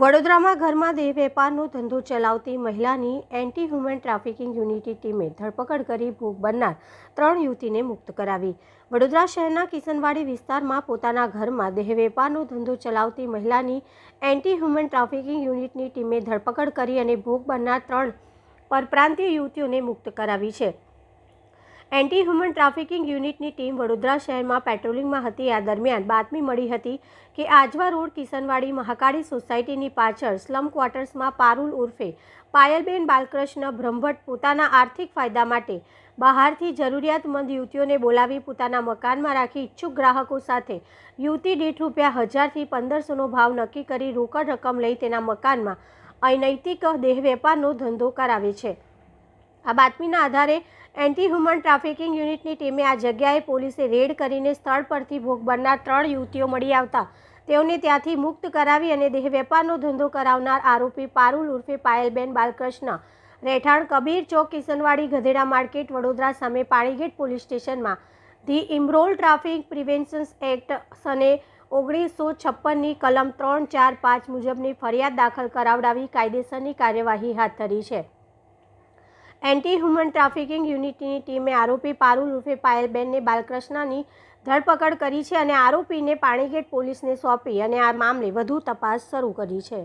વડોદરામાં ઘરમાં દેહ વેપારનો ધંધો ચલાવતી મહિલાની એન્ટી હ્યુમન ટ્રાફિકિંગ યુનિટી ટીમે ધરપકડ કરી ભોગ બનનાર ત્રણ યુવતીને મુક્ત કરાવી. વડોદરા શહેરના કિશનવાડી વિસ્તારમાં પોતાના ઘરમાં દેહ વેપારનો ધંધો ચલાવતી મહિલાની એન્ટી હ્યુમન ટ્રાફિકિંગ યુનિટની ટીમે ધરપકડ કરી અને ભોગ બનનાર ત્રણ પરપ્રાંતીય યુવતીઓને મુક્ત કરાવી છે. એન્ટી હ્યુમન ટ્રાફિકિંગ યુનિટની ટીમ વડોદરા શહેરમાં પેટ્રોલિંગમાં હતી. આ દરમિયાન બાતમી મળી હતી કે આજવા રોડ કિશનવાડી મહાકાળી સોસાયટીની પાછળ સ્લમ ક્વાર્ટર્સમાં પારુલ ઉર્ફે પાયલબેન બાલકૃષ્ણ બ્રહ્મભટ્ટ પોતાના આર્થિક ફાયદા માટે બહારથી જરૂરિયાતમંદ યુવતીઓને બોલાવી પોતાના મકાનમાં રાખી ઈચ્છુક ગ્રાહકો સાથે યુવતી દીઠ રૂપિયા હજારથી પંદરસોનો ભાવ નક્કી કરી રોકડ રકમ લઈ તેના મકાનમાં અનૈતિક દેહ વેપારનો ધંધો કરાવે છે. આ બાતમીના આધારે એન્ટી હ્યુમન ટ્રાફિકિંગ યુનિટની ટીમે આ જગ્યાએ પોલીસે રેડ કરીને સ્થળ પરથી ભોગ બનનાર ત્રણ યુવતીઓ મળી આવતા. તેઓને ત્યાંથી મુક્ત કરાવી અને દેહ વેપારનો ધંધો કરાવનાર આરોપી પારુલ ઉર્ફે પાયલબેન બાલકૃષ્ણ, રહેઠાણ કબીર ચોક કિશનવાડી ગધેડા માર્કેટ, વડોદરા સામે પાણીગેટ પોલીસ સ્ટેશનમાં. The immoral traffic preventions act સને ઓગણીસો છપ્પનની કલમ ત્રણ ચાર પાંચ મુજબની ફરિયાદ દાખલ કરાવડાવી કાયદેસરની કાર્યવાહી હાથ ધરી છે. એન્ટી હ્યુમન ટ્રાફિકિંગ યુનિટની ટીમે આરોપી પારુલ ઉર્ફે પાયલબેનને બાલકૃષ્ણની ધરપકડ કરી છે અને આરોપીને પાણીગેટ પોલીસને સોંપી અને આ મામલે વધુ તપાસ શરૂ કરી છે.